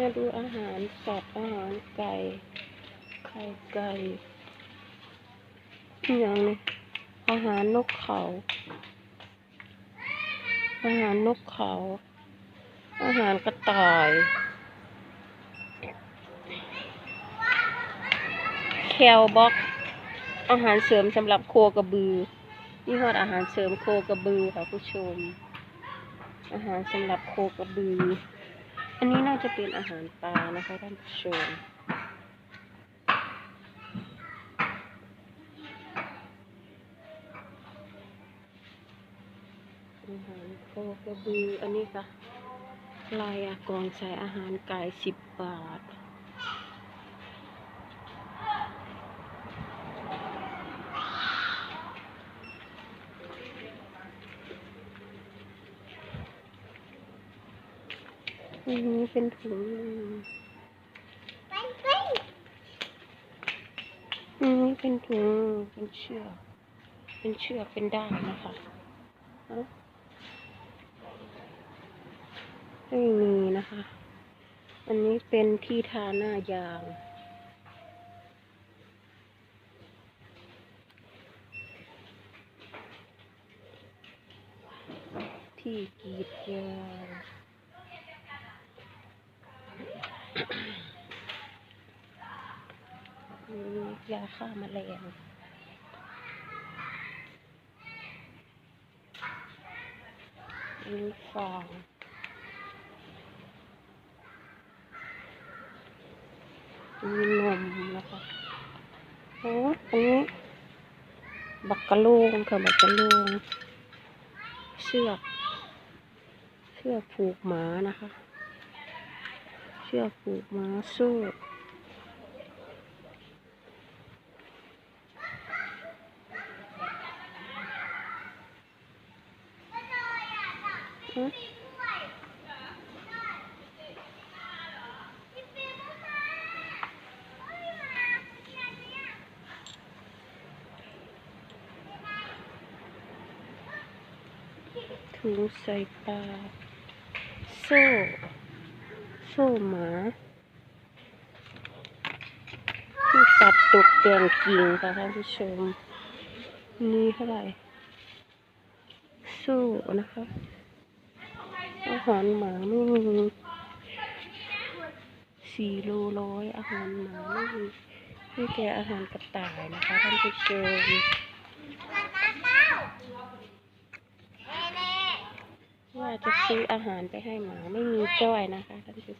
มาดูอาหารสัตว์อาหารไก่ ไข่ไก่อย่างนี้อาหารนกเขา อาหารนกเขา อาหารกระต่าย แคลบ็อกอาหารเสริมสำหรับโคกระบือนี่ฮอดอาหารเสริมโคกระบือค่ะผู้ชม อาหารสำหรับโคกระบืออันนี้น่า จะเป็นอาหารปลานะคะท่านผู้ชมอาหารโคกระบืออันนี้ค่ะลายอากรใส่อาหารไก่สิบบาท อันนี้เป็นถุงอันนี้เป็นถุง เป็นเชือก เป็นเชือก เป็นด้ามนะคะเอ้าไม่มีนะคะ อันนี้เป็นที่ทาหน้ายาง ที่กีดยาง ยาฆ่าแมลงอันนี้ฟองมีนมนะคะโอ้อันนี้ บักกะโลงค่ะบักกะโลง เชือก เชือกผูกหมานะคะ ชือกผูกหมาโซ่ฮะถุงใส่ปลาโซ่ โซ่หมาที่ตัดตกแต่งกิ่งค่ะท่านผู้ชม นี่เท่าไหร่โซ่นะคะอาหารหมาไม่มีสี่โลร้อยอาหารหมาไม่มีมีแต่อาหารกระต่ายนะคะท่านผู้ชม ว่าจะซื้ออาหารไปให้หมาไม่มีจ้อยนะคะท่านผู้ชม